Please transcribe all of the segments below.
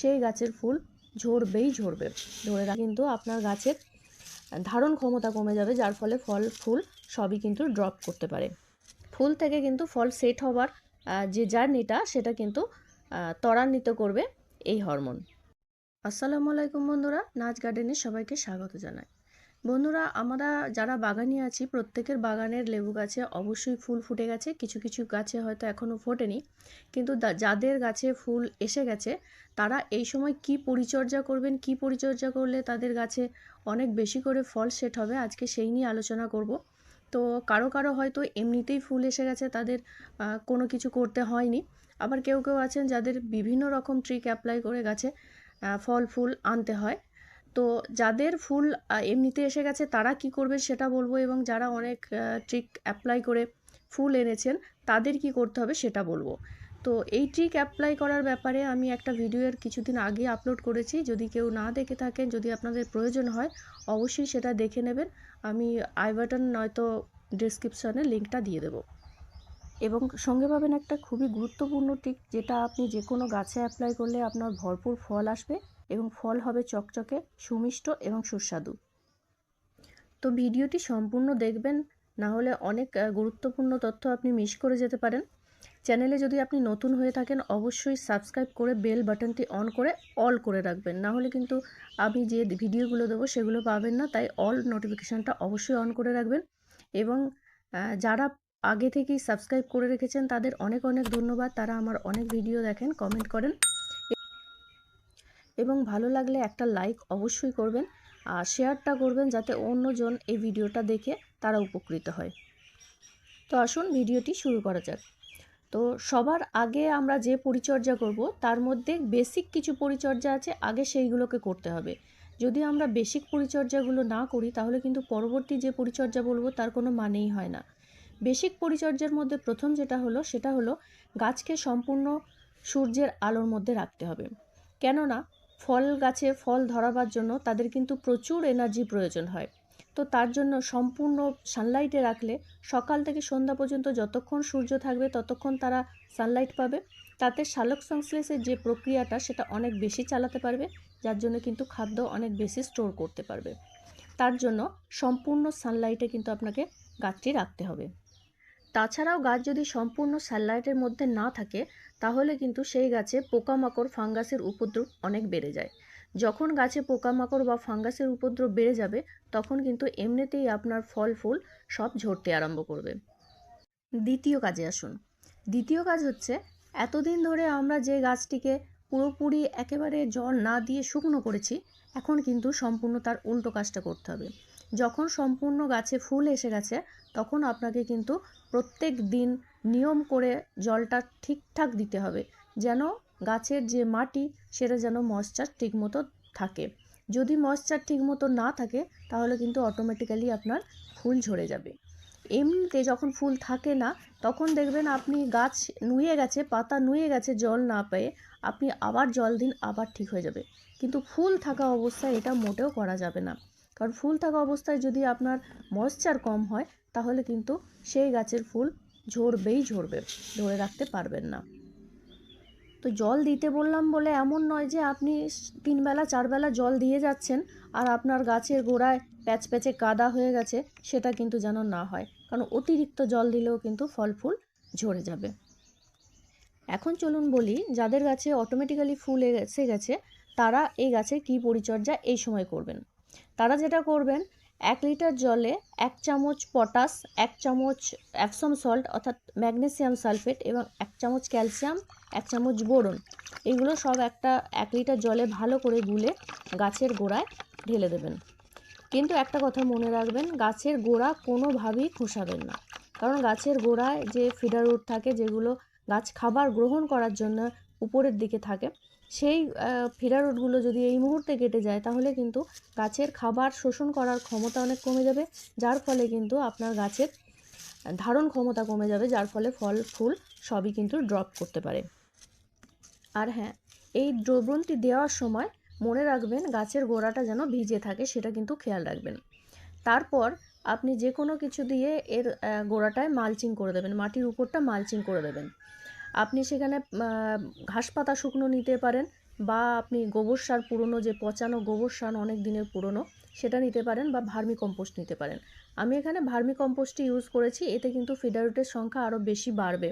সেই গাছের ফুল ঝরবেই ঝরবে। ধরে কিন্তু আপনার গাছের ধারণ ক্ষমতা কমে যাবে, যার ফলে ফল, ফুল সবই কিন্তু ড্রপ করতে পারে। ফুল থেকে কিন্তু ফল সেট হবার যে জার্নিটা সেটা কিন্তু ত্বরান্বিত করবে এই হরমোন আসসালামু আলাইকুম বন্ধুরা, নাচ গার্ডেনে সবাইকে স্বাগত জানাই। বন্ধুরা, আমরা যারা বাগানি আছি, প্রত্যেকের বাগানের লেবু গাছে অবশ্যই ফুল ফুটে গেছে। কিছু কিছু গাছে হয়তো এখনও ফোটেনি। কিন্তু যাদের গাছে ফুল এসে গেছে, তারা এই সময় কি পরিচর্যা করবেন, কি পরিচর্যা করলে তাদের গাছে অনেক বেশি করে ফল সেট হবে, আজকে সেই নিয়ে আলোচনা করব। তো কারও কারও হয়তো এমনিতেই ফুল এসে গেছে, তাদের কোনো কিছু করতে হয়নি। আবার কেউ কেউ আছেন যাদের বিভিন্ন রকম ট্রিক অ্যাপ্লাই করে গাছে ফল, ফুল আনতে হয়। তো যাদের ফুল এমনিতে এসে গেছে তারা কি করবে সেটা বলব এবং যারা অনেক ট্রিক অ্যাপ্লাই করে ফুল এনেছেন তাদের কি করতে হবে সেটা বলব। তো এই ট্রিক অ্যাপ্লাই করার ব্যাপারে আমি একটা ভিডিওর কিছুদিন আগে আপলোড করেছি। যদি কেউ না দেখে থাকেন, যদি আপনাদের প্রয়োজন হয়, অবশ্যই সেটা দেখে নেবেন। আমি আই বাটন নয়তো ডিসক্রিপশনে লিঙ্কটা দিয়ে দেবো। এবং সঙ্গে পাবেন একটা খুবই গুরুত্বপূর্ণ টিক যেটা আপনি যে কোনো গাছে অ্যাপ্লাই করলে আপনার ভরপুর ফল আসবে। এবং ফল হবে চকচকে, সুমিষ্ট এবং সুস্বাদু। তো ভিডিওটি সম্পূর্ণ দেখবেন, না হলে অনেক গুরুত্বপূর্ণ তথ্য আপনি মিস করে যেতে পারেন। চ্যানেলে যদি আপনি নতুন হয়ে থাকেন, অবশ্যই সাবস্ক্রাইব করে বেল বাটনটি অন করে অল করে রাখবেন। না হলে কিন্তু আমি যে ভিডিওগুলো দেবো, সেগুলো পাবেন না, তাই অল নোটিফিকেশানটা অবশ্যই অন করে রাখবেন। এবং যারা আগে থেকেই সাবস্ক্রাইব করে রেখেছেন, তাদের অনেক অনেক ধন্যবাদ। তারা আমার অনেক ভিডিও দেখেন কমেন্ট করেন। এবং ভালো লাগলে একটা লাইক অবশ্যই করবেন, আর শেয়ারটা করবেন যাতে অন্যজন এই ভিডিওটা দেখে তারা উপকৃত হয়। তো আসুন ভিডিওটি শুরু করা যাক। তো সবার আগে আমরা যে পরিচর্যা করব, তার মধ্যে বেসিক কিছু পরিচর্যা আছে, আগে সেইগুলোকে করতে হবে। যদি আমরা বেসিক পরিচর্যাগুলো না করি, তাহলে কিন্তু পরবর্তী যে পরিচর্যা বলব, তার কোনো মানেই হয় না। বেসিক পরিচর্যার মধ্যে প্রথম যেটা হলো, সেটা হলো গাছকে সম্পূর্ণ সূর্যের আলোর মধ্যে রাখতে হবে। কেননা ফল গাছে ফল ধরাবার জন্য তাদের কিন্তু প্রচুর এনার্জি প্রয়োজন হয়। তো তার জন্য সম্পূর্ণ সানলাইটে রাখলে সকাল থেকে সন্ধ্যা পর্যন্ত যতক্ষণ সূর্য থাকবে ততক্ষণ তারা সানলাইট পাবে। তাতে সালোক সংশ্লেষের যে প্রক্রিয়াটা সেটা অনেক বেশি চালাতে পারবে, যার জন্য কিন্তু খাদ্য অনেক বেশি স্টোর করতে পারবে। তার জন্য সম্পূর্ণ সানলাইটে কিন্তু আপনাকে গাছটি রাখতে হবে। তাছাড়াও গাছ যদি সম্পূর্ণ সানলাইটের মধ্যে না থাকে, তাহলে কিন্তু সেই গাছে পোকামাকড়, ফাঙ্গাসের উপদ্রব অনেক বেড়ে যায়। যখন গাছে পোকামাকড় বা ফাঙ্গাসের উপদ্রব বেড়ে যাবে, তখন কিন্তু এমনিতেই আপনার ফল, ফুল সব ঝরতে আরম্ভ করবে। দ্বিতীয় কাজে আসুন। দ্বিতীয় কাজ হচ্ছে, এতদিন ধরে আমরা যে গাছটিকে পুরোপুরি একেবারে জল না দিয়ে শুকনো করেছি, এখন কিন্তু সম্পূর্ণ তার উল্টো কাজটা করতে হবে। যখন সম্পূর্ণ গাছে ফুল এসে গেছে তখন আপনাকে কিন্তু প্রত্যেক দিন নিয়ম করে জলটা ঠিকঠাক দিতে হবে, যেন গাছের যে মাটি সেটা যেন ময়েশ্চার ঠিকমতো থাকে। যদি ময়েশ্চার ঠিকমতো না থাকে, তাহলে কিন্তু অটোমেটিক্যালি আপনার ফুল ঝরে যাবে। এমনিতে যখন ফুল থাকে না, তখন দেখবেন আপনি গাছ নুয়ে গেছে, পাতা নুয়ে গেছে, জল না পেয়ে আপনি আবার জল দিন, আবার ঠিক হয়ে যাবে। কিন্তু ফুল থাকা অবস্থায় এটা মোটেও করা যাবে না। কারণ ফুল থাকা অবস্থায় যদি আপনার ময়েশ্চার কম হয়, তাহলে কিন্তু সেই গাছের ফুল ঝরবেই ঝরবে, ধরে রাখতে পারবেন না। তো জল দিতে বললাম বলে এমন নয় যে আপনি তিন বেলা চার বেলা জল দিয়ে যাচ্ছেন আর আপনার গাছের গোড়ায় প্যাচ প্যাচে কাদা হয়ে গেছে, সেটা কিন্তু যেন না হয়। কারণ অতিরিক্ত জল দিলেও কিন্তু ফল ফুল ঝরে যাবে। এখন চলুন বলি, যাদের গাছে অটোমেটিক্যালি ফুল এসে গেছে, তারা এই গাছের কী পরিচর্যা এই সময় করবেন? তারা যেটা করবেন, এক লিটার জলে এক চামচ পটাশ, এক চামচ অ্যাপসম সল্ট অর্থাৎ ম্যাগনেসিয়াম সালফেট এবং এক চামচ ক্যালসিয়াম, এক চামচ বোরন। এগুলো সব একটা এক লিটার জলে ভালো করে গুলে গাছের গোড়ায় ঢেলে দেবেন। কিন্তু একটা কথা মনে রাখবেন, গাছের গোড়া কোনোভাবেই খোসাবেন না। কারণ গাছের গোড়ায় যে ফিডার রুট থাকে, যেগুলো গাছ খাবার গ্রহণ করার জন্য উপরের দিকে থাকে সেই ফিডার রুটগুলো যদি এই মুহূর্তে কেটে যায়, তাহলে কিন্তু গাছের খাবার শোষণ করার ক্ষমতা অনেক কমে যাবে। যার ফলে কিন্তু আপনার গাছের ধারণ ক্ষমতা কমে যাবে, যার ফলে ফল, ফুল সবই কিন্তু ড্রপ করতে পারে। আর হ্যাঁ এই দ্রবণটি দেওয়ার সময় মনে রাখবেন, গাছের গোড়াটা যেন ভিজে থাকে, সেটা কিন্তু খেয়াল রাখবেন। তারপর আপনি যে কোনো কিছু দিয়ে এর গোড়াটায় মালচিং করে দেবেন, মাটির উপরটা মালচিং করে দেবেন। আপনি সেখানে ঘাস পাতা শুকনো নিতে পারেন বা আপনি গোবর সার পুরনো যে পচানো গোবর সার অনেক দিনের পুরনো, সেটা নিতে পারেন বা ভার্মি কম্পোস্ট নিতে পারেন। আমি এখানে ভার্মি কম্পোস্টই ইউজ করেছি, এতে কিন্তু ফিডারুটের সংখ্যা আরও বেশি বাড়বে।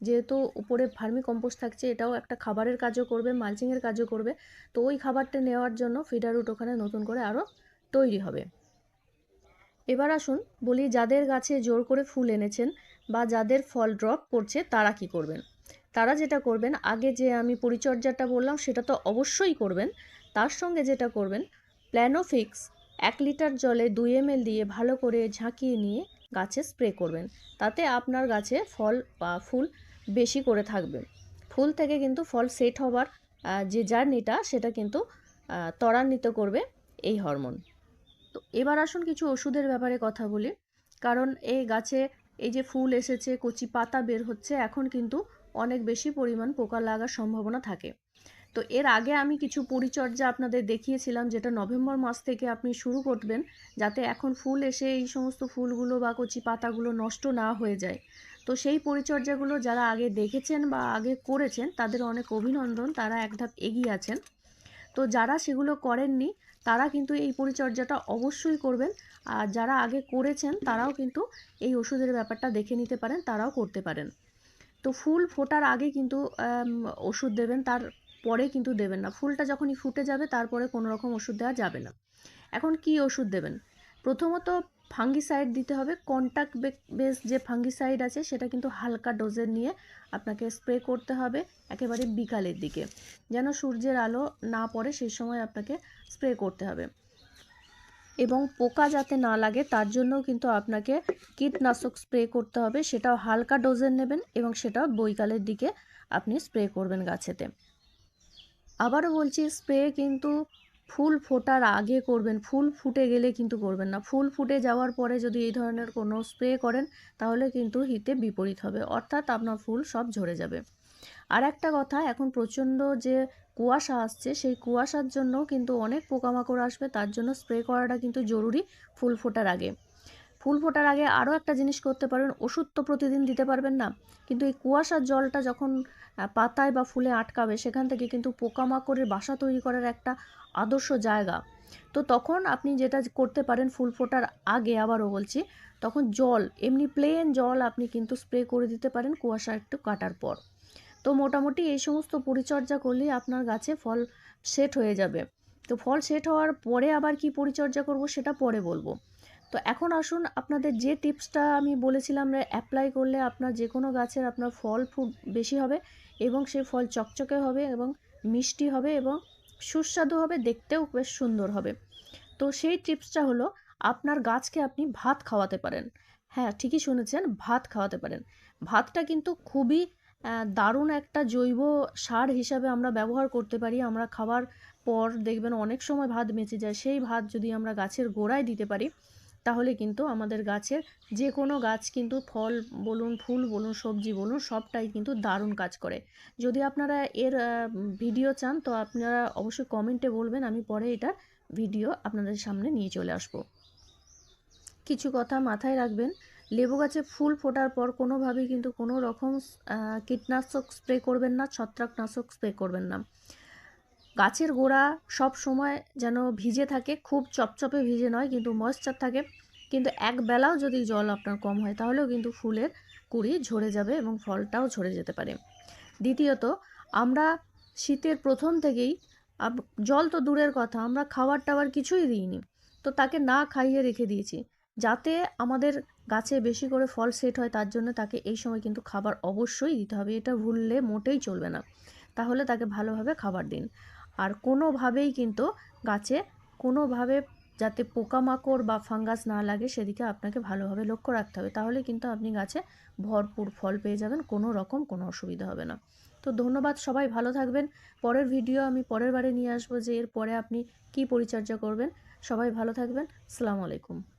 যেহেতু উপরে ভার্মি কম্পোস্ট থাকছে, এটাও একটা খাবারের কাজও করবে মালচিংয়ের কাজও করবে, তো ওই খাবারটা নেওয়ার জন্য ফিডারুট ওখানে নতুন করে আরও তৈরি হবে। এবার আসুন, বলি যাদের গাছে জোর করে ফুল এনেছেন বা যাদের ফল ড্রপ করছে, তারা কি করবেন? তারা যেটা করবেন, আগে যে আমি পরিচর্যাটা বললাম সেটা তো অবশ্যই করবেন, তার সঙ্গে যেটা করবেন প্ল্যানোফিক্স এক লিটার জলে দুই এম দিয়ে ভালো করে ঝাঁকিয়ে নিয়ে গাছে স্প্রে করবেন। তাতে আপনার গাছে ফল বা ফুল বেশি করে থাকবে। ফুল থেকে কিন্তু ফল সেট হবার যে জার্নিটা সেটা কিন্তু ত্বরান্বিত করবে এই হরমোন। তো এবার আসুন কিছু ওষুধের ব্যাপারে কথা বলি। কারণ এই গাছে এই যে ফুল এসেছে, কচি পাতা বের হচ্ছে, এখন কিন্তু অনেক বেশি পরিমাণ পোকা লাগার সম্ভাবনা থাকে। তো এর আগে আমি কিছু পরিচর্যা আপনাদের দেখিয়েছিলাম, যেটা নভেম্বর মাস থেকে আপনি শুরু করবেন, যাতে এখন ফুল এসে এই সমস্ত ফুলগুলো বা কচি পাতাগুলো নষ্ট না হয়ে যায়। তো সেই পরিচর্যাগুলো যারা আগে দেখেছেন বা আগে করেছেন, তাদের অনেক অভিনন্দন, তারা এক ধাপ এগিয়ে আছেন। তো যারা সেগুলো করেননি, তারা কিন্তু এই পরিচর্যাটা অবশ্যই করবেন। আর যারা আগে করেছেন, তারাও কিন্তু এই ওষুধের ব্যাপারটা দেখে নিতে পারেন, তারাও করতে পারেন। তো ফুল ফোটার আগে কিন্তু ওষুধ দেবেন, তার পরে কিন্তু দেবেন না। ফুলটা যখনই ফুটে যাবে, তারপরে কোনো রকম ওষুধ দেওয়া যাবে না। এখন কি ওষুধ দেবেন? প্রথমত ফাঙ্গিসাইড দিতে হবে। কন্ট্যাক্ট বেস যে ফাঙ্গিসাইড আছে, সেটা কিন্তু হালকা ডোজের নিয়ে আপনাকে স্প্রে করতে হবে একেবারে বিকালের দিকে। যেন সূর্যের আলো না পড়ে, সেই সময় আপনাকে স্প্রে করতে হবে। এবং পোকা যাতে না লাগে, তার জন্যও কিন্তু আপনাকে কীটনাশক স্প্রে করতে হবে। সেটাও হালকা ডোজের নেবেন এবং সেটাও বৈকালের দিকে আপনি স্প্রে করবেন গাছেতে। আবারও বলছি, স্প্রে কিন্তু ফুল ফোটার আগে করবেন। ফুল ফুটে গেলে কিন্তু করবেন না। ফুল ফুটে যাওয়ার পরে যদি এই ধরনের কোনো স্প্রে করেন, তাহলে কিন্তু হিতে বিপরীত হবে। অর্থাৎ আপনার ফুল সব ঝরে যাবে। আর একটা কথা, এখন প্রচণ্ড যে কুয়াশা আসছে, সেই কুয়াশার জন্য কিন্তু অনেক পোকামাকড় আসবে, তার জন্য স্প্রে করাটা কিন্তু জরুরি ফুল ফোটার আগে। ফুল ফোটার আগে আরও একটা জিনিস করতে পারবেন ওষুধ তো প্রতিদিন দিতে পারবেন না, কিন্তু এই কুয়াশার জলটা যখন পাতায় বা ফুলে আটকাবে, সেখান থেকে কিন্তু পোকামাকড়ের বাসা তৈরি করার একটা আদর্শ জায়গা। তো তখন আপনি যেটা করতে পারেন ফুল ফোটার আগে, আবারও বলছি, তখন জল, এমনি প্লেন জল আপনি কিন্তু স্প্রে করে দিতে পারেন কুয়াশা একটু কাটার পর। তো মোটামুটি এই সমস্ত পরিচর্যা করলেই আপনার গাছে ফল সেট হয়ে যাবে। তো ফল সেট হওয়ার পরে আবার কি পরিচর্যা করব সেটা পরে বলব। তো এখন আসুন আপনাদের যে টিপসটা আমি বলেছিলাম অ্যাপ্লাই করলে আপনার যে কোনো গাছের আপনার ফল ফুট বেশি হবে এবং সেই ফল চকচকে হবে এবং মিষ্টি হবে এবং সুস্বাদু হবে, দেখতেও বেশ সুন্দর হবে। তো সেই টিপসটা হলো আপনার গাছকে আপনি ভাত খাওয়াতে পারেন। হ্যাঁ ঠিকই শুনেছেন, ভাত খাওয়াতে পারেন। ভাতটা কিন্তু খুবই দারুণ একটা জৈব সার হিসাবে আমরা ব্যবহার করতে পারি। আমরা খাবার পর দেখবেন অনেক সময় ভাত বেঁচে যায়। সেই ভাত যদি আমরা গাছের গোড়ায় দিতে পারি, তাহলে কিন্তু আমাদের গাছের যে কোনো গাছ কিন্তু ফল বলুন, ফুল বলুন, সবজি বলুন, সবটাই কিন্তু দারুণ কাজ করে। যদি আপনারা এর ভিডিও চান, তো আপনারা অবশ্যই কমেন্টে বলবেন। আমি পরে এটার ভিডিও আপনাদের সামনে নিয়ে চলে আসব। কিছু কথা মাথায় রাখবেন। লেবু গাছে ফুল ফোটার পর কোনোভাবেই কিন্তু কোনো রকম কীটনাশক স্প্রে করবেন না, ছত্রাকনাশক স্প্রে করবেন না। গাছের গোড়া সব সময় যেন ভিজে থাকে, খুব চপচপে ভিজে নয়, কিন্তু ময়েশ্চার থাকে। কিন্তু এক বেলাও যদি জল আপনার কম হয়, তাহলেও কিন্তু ফুলের কুড়ি ঝরে যাবে এবং ফলটাও ঝরে যেতে পারে। দ্বিতীয়ত, আমরা শীতের প্রথম থেকেই জল তো দূরের কথা, আমরা খাবার টাবার কিছুই দিইনি। তো তাকে না খাইয়ে রেখে দিয়েছি, যাতে আমাদের গাছে বেশি করে ফল সেট হয়, তার জন্য তাকে এই সময় কিন্তু খাবার অবশ্যই দিতে হবে। এটা ভুললে মোটেই চলবে না। তাহলে তাকে ভালোভাবে খাবার দিন। আর কোনোভাবেই কিন্তু গাছে কোনোভাবে যাতে পোকামাকড় বা ফাঙ্গাস না লাগে, সেদিকে আপনাকে ভালোভাবে লক্ষ্য রাখতে হবে। তাহলে কিন্তু আপনি গাছে ভরপুর ফল পেয়ে যাবেন, কোনো রকম কোনো অসুবিধা হবে না। তো ধন্যবাদ সবাই, ভালো থাকবেন। পরের ভিডিও আমি পরের বারে নিয়ে আসব যে এর পরে আপনি কি পরিচর্যা করবেন। সবাই ভালো থাকবেন। আসসালামু আলাইকুম।